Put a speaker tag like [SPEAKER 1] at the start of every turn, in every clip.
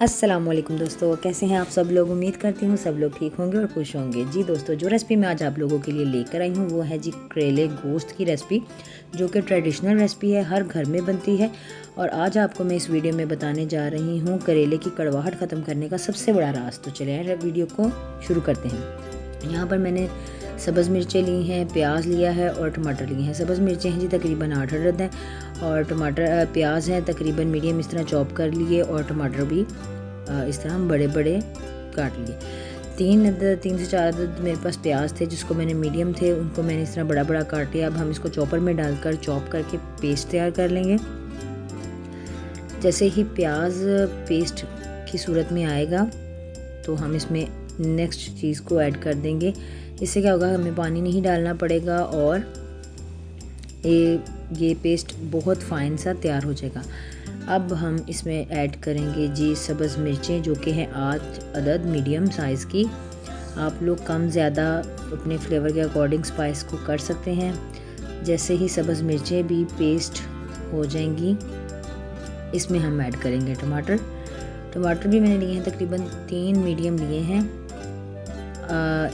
[SPEAKER 1] अस्सलाम वालेकुम दोस्तों, कैसे हैं आप सब लोग? उम्मीद करती हूँ सब लोग ठीक होंगे और खुश होंगे। जी दोस्तों, जो रेसिपी मैं आज आप लोगों के लिए लेकर आई हूँ, वो है जी करेले गोश्त की रेसिपी जो कि ट्रेडिशनल रेसिपी है, हर घर में बनती है। और आज आपको मैं इस वीडियो में बताने जा रही हूँ करेले की कड़वाहट ख़त्म करने का सबसे बड़ा राज। तो चले, वीडियो को शुरू करते हैं। यहाँ पर मैंने सब्ज़ मिर्चें ली हैं, प्याज लिया है और टमाटर लिए हैं। सब्ज़ मिर्चें हैं जी, तकरीबन आठ अदद हैं और टमाटर प्याज हैं, तकरीबन मीडियम इस तरह चॉप कर लिए और टमाटर भी इस तरह हम बड़े बड़े काट लिए। तीन अदद तीन से चार अदद मेरे पास प्याज थे जिसको मैंने मीडियम थे, उनको मैंने इस तरह बड़ा बड़ा काट। लिया अब हम इसको चॉपर में डालकर चॉप करके पेस्ट तैयार कर लेंगे। जैसे ही प्याज, पेस्ट की सूरत में आएगा तो हम इसमें नेक्स्ट चीज़ को ऐड कर देंगे। इससे क्या होगा, हमें पानी नहीं डालना पड़ेगा और ये ये पेस्ट बहुत फ़ाइन सा तैयार हो जाएगा। अब हम इसमें ऐड करेंगे जी सब्ज़ मिर्चें, जो कि हैं आठ अदद मीडियम साइज़ की। आप लोग कम ज़्यादा अपने फ्लेवर के अकॉर्डिंग स्पाइस को कर सकते हैं। जैसे ही सब्ज़ मिर्चें भी पेस्ट हो जाएँगी, इसमें हम ऐड करेंगे टमाटर। टमाटर भी मैंने लिए हैं, तकरीबन तीन मीडियम लिए हैं।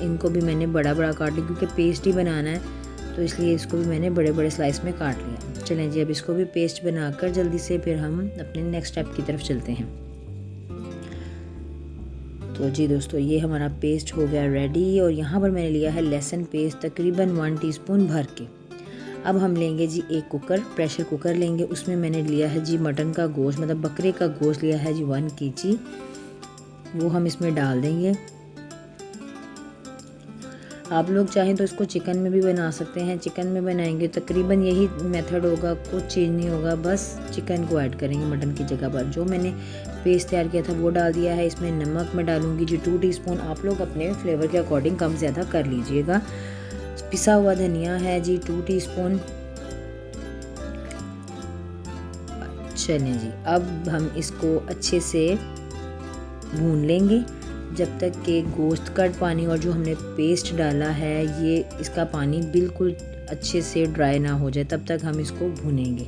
[SPEAKER 1] इनको भी मैंने बड़ा बड़ा काट लिया क्योंकि पेस्ट ही बनाना है तो इसलिए इसको भी मैंने बड़े बड़े स्लाइस में काट लिया। चलें जी, अब इसको भी पेस्ट बनाकर जल्दी से फिर हम अपने नेक्स्ट स्टेप की तरफ़ चलते हैं। तो जी दोस्तों, ये हमारा पेस्ट हो गया रेडी और यहाँ पर मैंने लिया है लहसुन पेस्ट तकरीबन वन टीस्पून भर के। अब हम लेंगे जी एक कुकर प्रेशर कुकर लेंगे। उसमें मैंने लिया है जी मटन का गोश्त मतलब बकरे का गोश्त लिया है जी वन के वो हम इसमें डाल देंगे। आप लोग चाहें तो इसको चिकन में भी बना सकते हैं। चिकन में बनाएँगे, तकरीबन यही मेथड होगा, कुछ चेंज नहीं होगा, बस चिकन को ऐड करेंगे मटन की जगह पर। जो मैंने पेस्ट तैयार किया था वो डाल दिया है, इसमें नमक मैं डालूँगी जी टू टीस्पून आप लोग अपने फ्लेवर के अकॉर्डिंग कम ज़्यादा कर लीजिएगा। पिसा हुआ धनिया है जी टू टीस्पून चलें जी, अब हम इसको अच्छे से भून लेंगे। जब तक कि गोश्त का पानी और जो हमने पेस्ट डाला है, ये इसका पानी बिल्कुल अच्छे से ड्राई ना हो जाए, तब तक हम इसको भुनेंगे।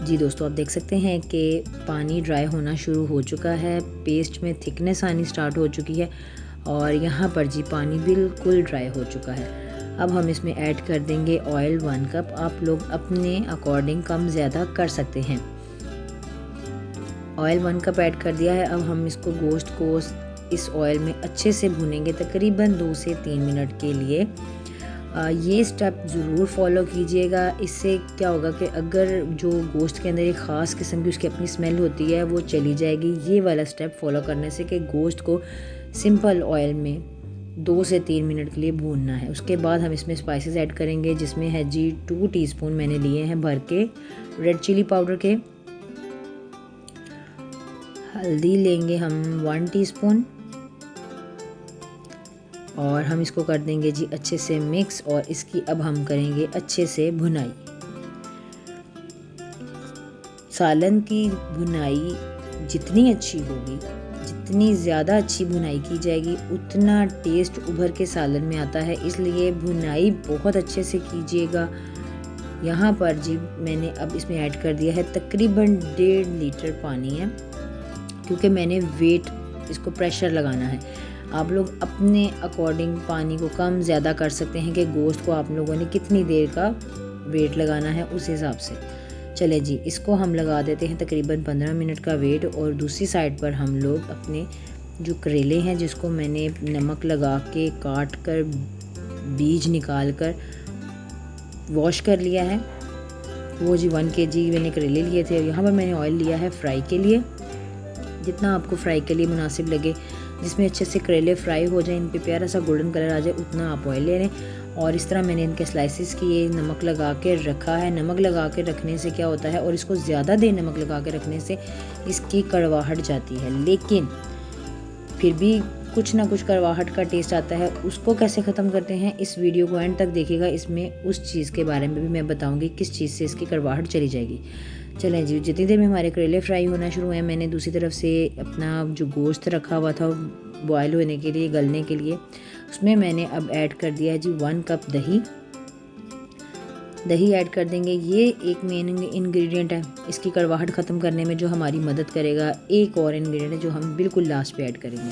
[SPEAKER 1] जी दोस्तों, आप देख सकते हैं कि पानी ड्राई होना शुरू हो चुका है पेस्ट में थिकनेस आनी स्टार्ट हो चुकी है और यहाँ पर जी पानी बिल्कुल ड्राई हो चुका है। अब हम इसमें ऐड कर देंगे ऑयल वन कप आप लोग अपने अकॉर्डिंग कम ज़्यादा कर सकते हैं। ऑयल वन कप ऐड कर दिया है। अब हम इसको गोश्त को इस ऑयल में अच्छे से भुनेंगे तकरीबन दो से तीन मिनट के लिए। ये स्टेप ज़रूर फॉलो कीजिएगा। इससे क्या होगा कि अगर जो गोश्त के अंदर एक ख़ास किस्म की उसकी अपनी स्मेल होती है, वो चली जाएगी। ये वाला स्टेप फॉलो करने से कि गोश्त को सिंपल ऑयल में दो से तीन मिनट के लिए भूनना है। उसके बाद हम इसमें स्पाइसेस ऐड करेंगे, जिसमें है जी टू टीस्पून मैंने लिए हैं भर के रेड चिली पाउडर के। हल्दी लेंगे हम वन टीस्पून। और हम इसको कर देंगे जी अच्छे से मिक्स और इसकी अब हम करेंगे अच्छे से भुनाई। सालन की भुनाई जितनी अच्छी होगी, जितनी ज़्यादा अच्छी भुनाई की जाएगी, उतना टेस्ट उभर के सालन में आता है। इसलिए भुनाई बहुत अच्छे से कीजिएगा। यहाँ पर जी मैंने अब इसमें ऐड कर दिया है तकरीबन डेढ़ लीटर पानी है। क्योंकि मैंने वेट इसको प्रेशर लगाना है। आप लोग अपने अकॉर्डिंग पानी को कम ज़्यादा कर सकते हैं कि गोश्त को आप लोगों ने कितनी देर का वेट लगाना है उस हिसाब से। चले जी, इसको हम लगा देते हैं तकरीबन पंद्रह मिनट का वेट और दूसरी साइड पर हम लोग अपने जो करेले हैं, जिसको मैंने नमक लगा के काट कर, बीज निकाल कर वॉश कर लिया है। वो जी वन के जी मैंने करेले लिए थे यहाँ पर मैंने ऑयल लिया है फ्राई के लिए। जितना आपको फ्राई के लिए मुनासिब लगे, जिसमें अच्छे से करेले फ्राई हो जाए इन पर प्यारा सा गोल्डन कलर आ जाए, उतना आप ऑयल ले लें। और इस तरह मैंने इनके स्लाइसिस किए, नमक लगा के रखा है। नमक लगा के रखने से क्या होता है? और इसको ज़्यादा देर नमक लगा के रखने से इसकी कड़वाहट जाती है। लेकिन फिर भी कुछ ना कुछ कड़वाहट का टेस्ट आता है। उसको कैसे ख़त्म करते हैं? इस वीडियो को एंड तक देखेगा इसमें उस चीज़ के बारे में भी मैं बताऊँगी, किस चीज़ से इसकी कड़वाहट चली जाएगी। चलें जी जितनी देर में हमारे करेले फ्राई होना शुरू हुए मैंने दूसरी तरफ़ से अपना जो गोश्त रखा हुआ था बॉयल होने के लिए, गलने के लिए, उसमें मैंने अब ऐड कर दिया जी वन कप दही। दही ऐड कर देंगे। ये एक मेन इंग्रेडिएंट है। इसकी कड़वाहट ख़त्म करने में जो हमारी मदद करेगा, एक और इंग्रेडिएंट है जो हम बिल्कुल लास्ट पे ऐड करेंगे।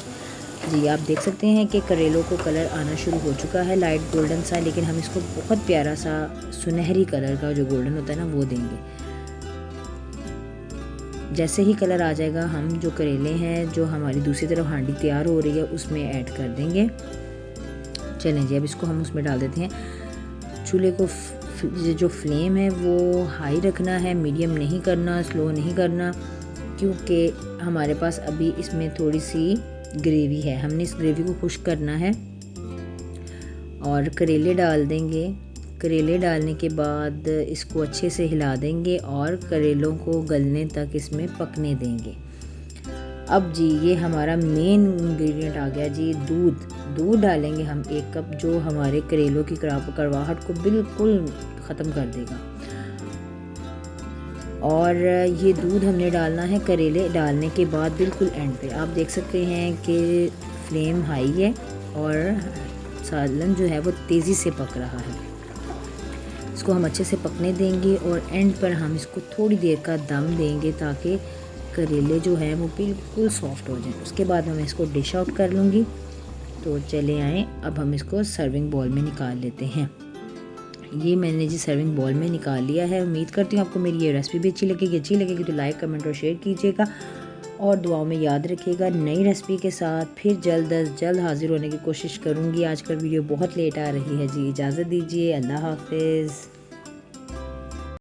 [SPEAKER 1] जी, आप देख सकते हैं कि करेलों को कलर आना शुरू हो चुका है लाइट गोल्डन सा, लेकिन हम इसको बहुत प्यारा सा सुनहरी कलर का जो गोल्डन होता है ना, वो देंगे। जैसे ही कलर आ जाएगा, हम जो करेले हैं, जो हमारी दूसरी तरफ़ हांडी तैयार हो रही है, उसमें ऐड कर देंगे। चलें जी, अब इसको हम उसमें डाल देते हैं। चूल्हे को जो फ्लेम है, वो हाई रखना है, मीडियम नहीं करना, स्लो नहीं करना, क्योंकि हमारे पास अभी इसमें थोड़ी सी ग्रेवी है। हमने इस ग्रेवी को खुश करना है और करेले डाल देंगे। करेले डालने के बाद इसको अच्छे से हिला देंगे और करेलों को गलने तक इसमें पकने देंगे। अब जी, ये हमारा मेन इंग्रेडिएंट आ गया जी, दूध। दूध डालेंगे हम एक कप जो हमारे करेलों की कड़वाहट को बिल्कुल ख़त्म कर देगा। और ये दूध हमने डालना है करेले डालने के बाद बिल्कुल एंड पे। आप देख सकते हैं कि फ्लेम हाई है और सालन जो है वो तेज़ी से पक रहा है। इसको हम अच्छे से पकने देंगे और एंड पर हम इसको थोड़ी देर का दम देंगे ताकि करेले जो हैं वो बिल्कुल सॉफ्ट हो जाए। उसके बाद मैं इसको डिश आउट कर लूँगी। तो चले आएँ। अब हम इसको सर्विंग बॉल में निकाल लेते हैं। ये मैंने जी सर्विंग बॉल में निकाल लिया है। उम्मीद करती हूँ आपको मेरी ये रेसिपी भी अच्छी लगेगी। अच्छी लगेगी तो लाइक कमेंट और शेयर कीजिएगा। और दुआओं में याद रखिएगा नई रेसिपी के साथ फिर जल्द अज जल्द हाजिर होने की कोशिश करूँगी। आजकल वीडियो बहुत लेट आ रही है। जी, इजाज़त दीजिए। अल्लाह हाफिज़।